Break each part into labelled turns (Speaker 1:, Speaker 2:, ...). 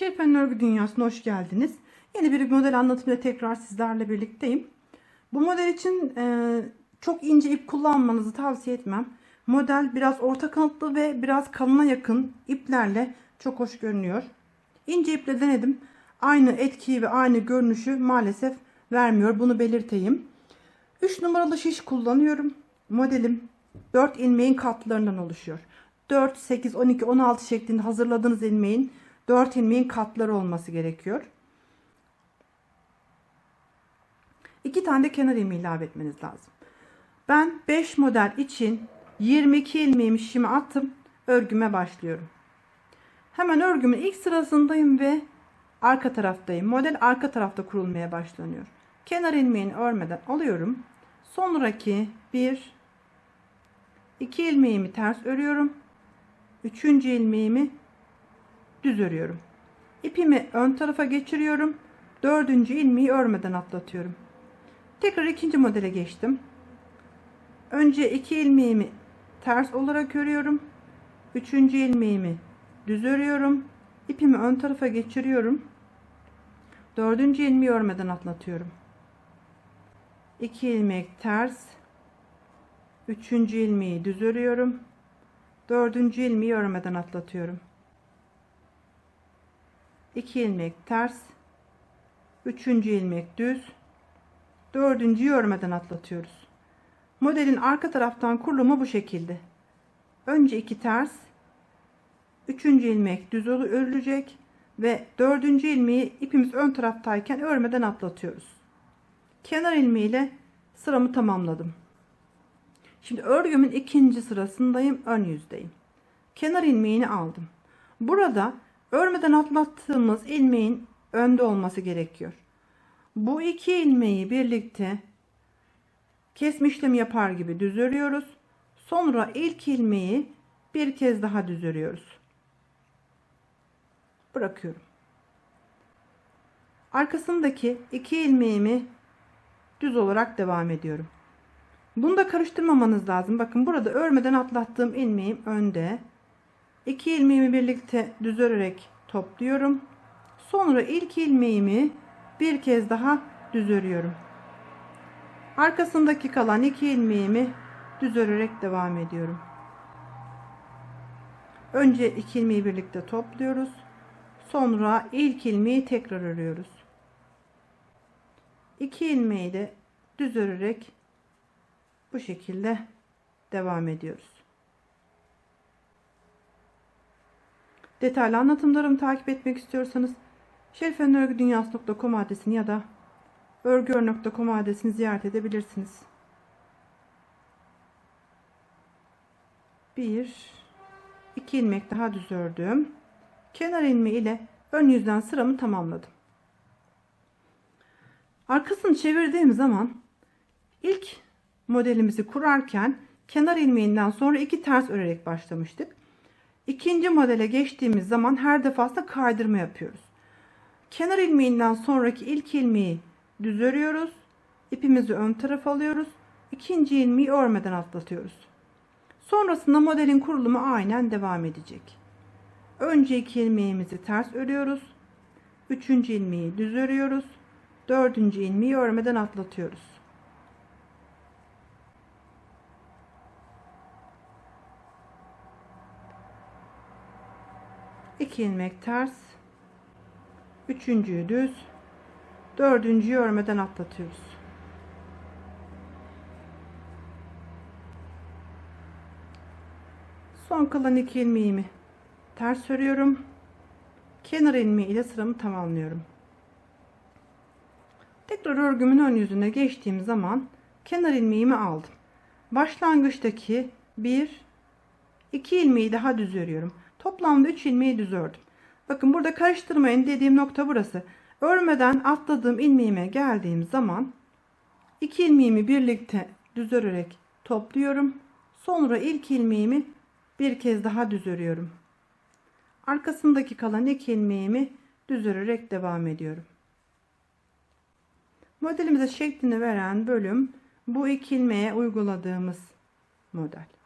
Speaker 1: Şerifen Örgü Dünyası'na hoş geldiniz. Yeni bir model anlatımıyla tekrar sizlerle birlikteyim. Bu model için e, çok ince ip kullanmanızı tavsiye etmem. Model biraz orta kanatlı ve biraz kalına yakın iplerle çok hoş görünüyor. İnce iple denedim. Aynı etkiyi ve aynı görünüşü maalesef vermiyor. Bunu belirteyim. 3 numaralı şiş kullanıyorum. Modelim 4 ilmeğin katlarından oluşuyor. 4, 8, 12, 16 şeklinde hazırladığınız ilmeğin 4 ilmeğin katları olması gerekiyor. 2 tane de kenar ilmeği ilave etmeniz lazım. Ben 5 model için 22 ilmeğimi şişime attım. Örgüme başlıyorum. Hemen örgümün ilk sırasındayım ve arka taraftayım. Model arka tarafta kurulmaya başlanıyor. Kenar ilmeğini örmeden alıyorum. Sonraki 1 2 ilmeğimi ters örüyorum. 3. ilmeğimi düz örüyorum. İpimi ön tarafa geçiriyorum. 4. ilmeği örmeden atlatıyorum. Tekrar ikinci modele geçtim. Önce 2 ilmeğimi ters olarak örüyorum. 3. ilmeğimi düz örüyorum. İpimi ön tarafa geçiriyorum. 4. ilmeği örmeden atlatıyorum. 2 ilmek ters. 3. ilmeği düz örüyorum. 4. ilmeği örmeden atlatıyorum. 2 ilmek ters. 3. ilmek düz. 4. örmeden atlatıyoruz. Modelin arka taraftan kurulumu bu şekilde. Önce 2 ters. 3. ilmek düz örülecek ve 4. ilmeği ipimiz ön taraftayken örmeden atlatıyoruz. Kenar ilmeğiyle sıramı tamamladım. Şimdi örgümün ikinci sırasındayım. Ön yüzdeyim. Kenar ilmeğini aldım. Burada örmeden atlattığımız ilmeğin önde olması gerekiyor. Bu iki ilmeği birlikte kesme işlemi yapar gibi düz örüyoruz. Sonra ilk ilmeği bir kez daha düz örüyoruz. Bırakıyorum. Arkasındaki iki ilmeğimi düz olarak devam ediyorum. Bunu da karıştırmamanız lazım. Bakın burada örmeden atlattığım ilmeğim önde. İki ilmeğimi birlikte düz örerek topluyorum. Sonra ilk ilmeğimi bir kez daha düz örüyorum. Arkasındaki kalan iki ilmeğimi düz örerek devam ediyorum. Önce iki ilmeği birlikte topluyoruz. Sonra ilk ilmeği tekrar örüyoruz. İki ilmeği de düz örerek bu şekilde devam ediyoruz. Detaylı anlatımlarımı takip etmek istiyorsanız şerifenörgüdünyası.com adresini ya da örgüör.com adresini ziyaret edebilirsiniz. Bir, iki ilmek daha düz ördüm. Kenar ilmeği ile ön yüzden sıramı tamamladım. Arkasını çevirdiğim zaman ilk modelimizi kurarken kenar ilmeğinden sonra iki ters örerek başlamıştık. İkinci modele geçtiğimiz zaman her defasında kaydırma yapıyoruz. Kenar ilmeğinden sonraki ilk ilmeği düz örüyoruz. İpimizi ön tarafa alıyoruz. İkinci ilmeği örmeden atlatıyoruz. Sonrasında modelin kurulumu aynen devam edecek. Önce iki ilmeğimizi ters örüyoruz. Üçüncü ilmeği düz örüyoruz. Dördüncü ilmeği örmeden atlatıyoruz. 2 ilmek ters. Üçüncüyü düz. Dördüncüyü örmeden atlatıyoruz. Son kalan iki ilmeğimi ters örüyorum. Kenar ilmeği ile sıramı tamamlıyorum. Tekrar örgümün ön yüzüne geçtiğim zaman kenar ilmeğimi aldım. Başlangıçtaki bir iki ilmeği daha düz örüyorum Toplamda 3 ilmeği düz ördüm. Bakın burada karıştırmayın dediğim nokta burası. Örmeden atladığım ilmeğime geldiğim zaman 2 ilmeğimi birlikte düz örerek topluyorum. Sonra ilk ilmeğimi bir kez daha düz örüyorum. Arkasındaki kalan iki ilmeğimi düz örerek devam ediyorum. Modelimize şeklini veren bölüm bu iki ilmeğe uyguladığımız model.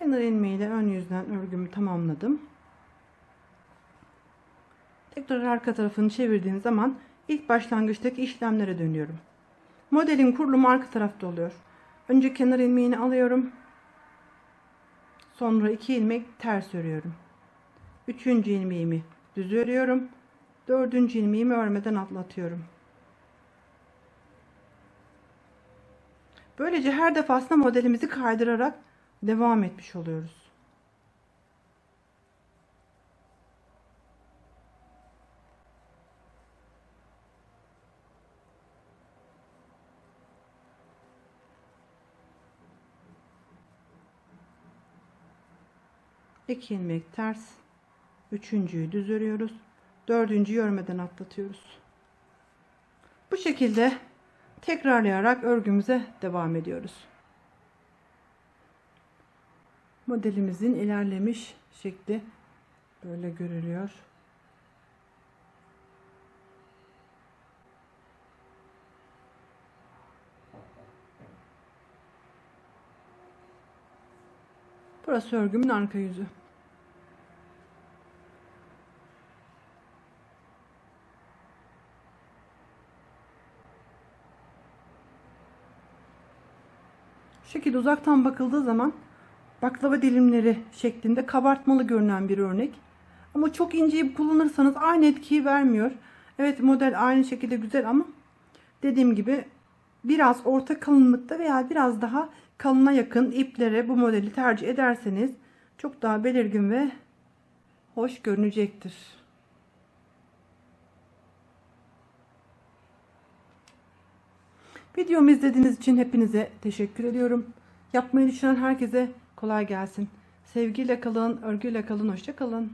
Speaker 1: Kenar ilmeğiyle ön yüzden örgümü tamamladım. Tekrar arka tarafını çevirdiğim zaman ilk başlangıçtaki işlemlere dönüyorum. Modelin kurulumu arka tarafta oluyor. Önce kenar ilmeğini alıyorum. Sonra iki ilmek ters örüyorum. Üçüncü ilmeğimi düz örüyorum. Dördüncü ilmeğimi örmeden atlatıyorum. Böylece her defasında modelimizi kaydırarak devam etmiş oluyoruz. İki ilmek ters, üçüncüyü düz örüyoruz, dördüncüyü örmeden atlatıyoruz. Bu şekilde tekrarlayarak örgümüze devam ediyoruz. Modelimizin ilerlemiş şekli böyle görülüyor. Burası örgümün arka yüzü. Şu şekilde uzaktan bakıldığı zaman baklava dilimleri şeklinde kabartmalı görünen bir örnek. Ama çok ince kullanırsanız aynı etkiyi vermiyor. Evet model aynı şekilde güzel ama dediğim gibi biraz orta kalınlıkta veya biraz daha kalına yakın iplere bu modeli tercih ederseniz çok daha belirgin ve hoş görünecektir. Videomu izlediğiniz için hepinize teşekkür ediyorum. Yapmayı düşünen herkese kolay gelsin. Sevgiyle kalın, örgüyle kalın, hoşça kalın.